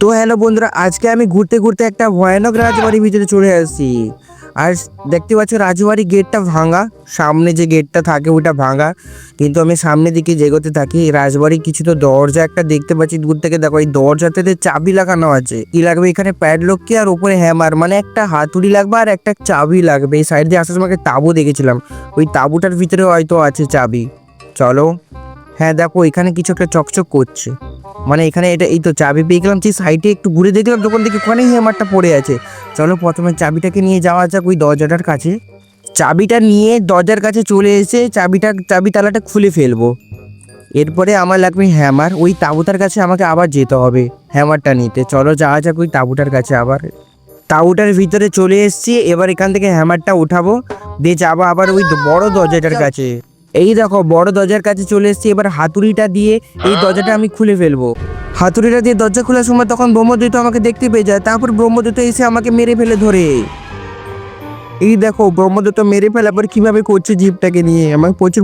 তো হ্যালো বন্ধুরা, আজকে আমি ঘুরতে ঘুরতে একটা ভয়ানক রাজবাড়ির ভিতরে চলে আসছি। আর দেখতে পাচ্ছ রাজবাড়ি গেটটা ভাঙা, সামনে যে গেটটা থাকে ওটা ভাঙা। কিন্তু আমি সামনের দিকে যেগোতে থাকি, রাজবাড়ির কিছু তো দরজা একটা দেখতে পাচ্ছি দূর থেকে। দেখো, এই দরজাতে চাবি লাগানো আছে, কি লাগবে? এখানে প্যাডলক কি আর উপরে হ্যামার মানে একটা হাতুড়ি লাগবে আর একটা চাবি লাগবে। এই সাইড দিয়ে আসার সময় তাবু দেখেছিলাম। ওই তাবুটার ভিতরে হয়তো আছে চাবি। চলো। হ্যাঁ দেখো, এখানে কিছু একটা চকচক করছে। মানে এখানে এটা এই তো চাবি পেয়ে গেলাম সেই সাইডে একটু ঘুরে দেখলাম, তখন দেখি ওখানেই হ্যামারটা পড়ে আছে। চলো প্রথমে চাবিটাকে নিয়ে যাওয়া যাক ওই দরজাটার কাছে। চাবিটা নিয়ে দরজার কাছে চলে এসে চাবিটা, চাবি তালাটা খুলে ফেলব। এরপরে আমার লাগবে হ্যামার ওই তাবুটার কাছে আমাকে আবার যেতে হবে হ্যামারটা নিতে। চলো যাওয়া যাক ওই তাবুটার কাছে আবার। তাবুটার ভিতরে চলে এসেছি, এবার এখান থেকে হ্যামারটা উঠাবো দিয়ে যাব আবার ওই বড় দরজাটার কাছে। এই দেখো, বড় দরজার কাছে চলে এসেছি, এবার হাতুড়িটা দিয়ে এই দরজাটা আমি খুলে ফেলব। হাতুড়িটা দিয়ে দরজা খোলার সময় তখন ব্রহ্মদৈত আমাকে দেখতে পেয়ে যায়, তারপর ব্রহ্মদৈত এসে আমাকে মেরে ফেলে ধরে। এই দেখো ব্রহ্মদৈত মেরে ফেলার পর কীভাবে করছে জিপটাকে নিয়ে? আমাকে প্রচুর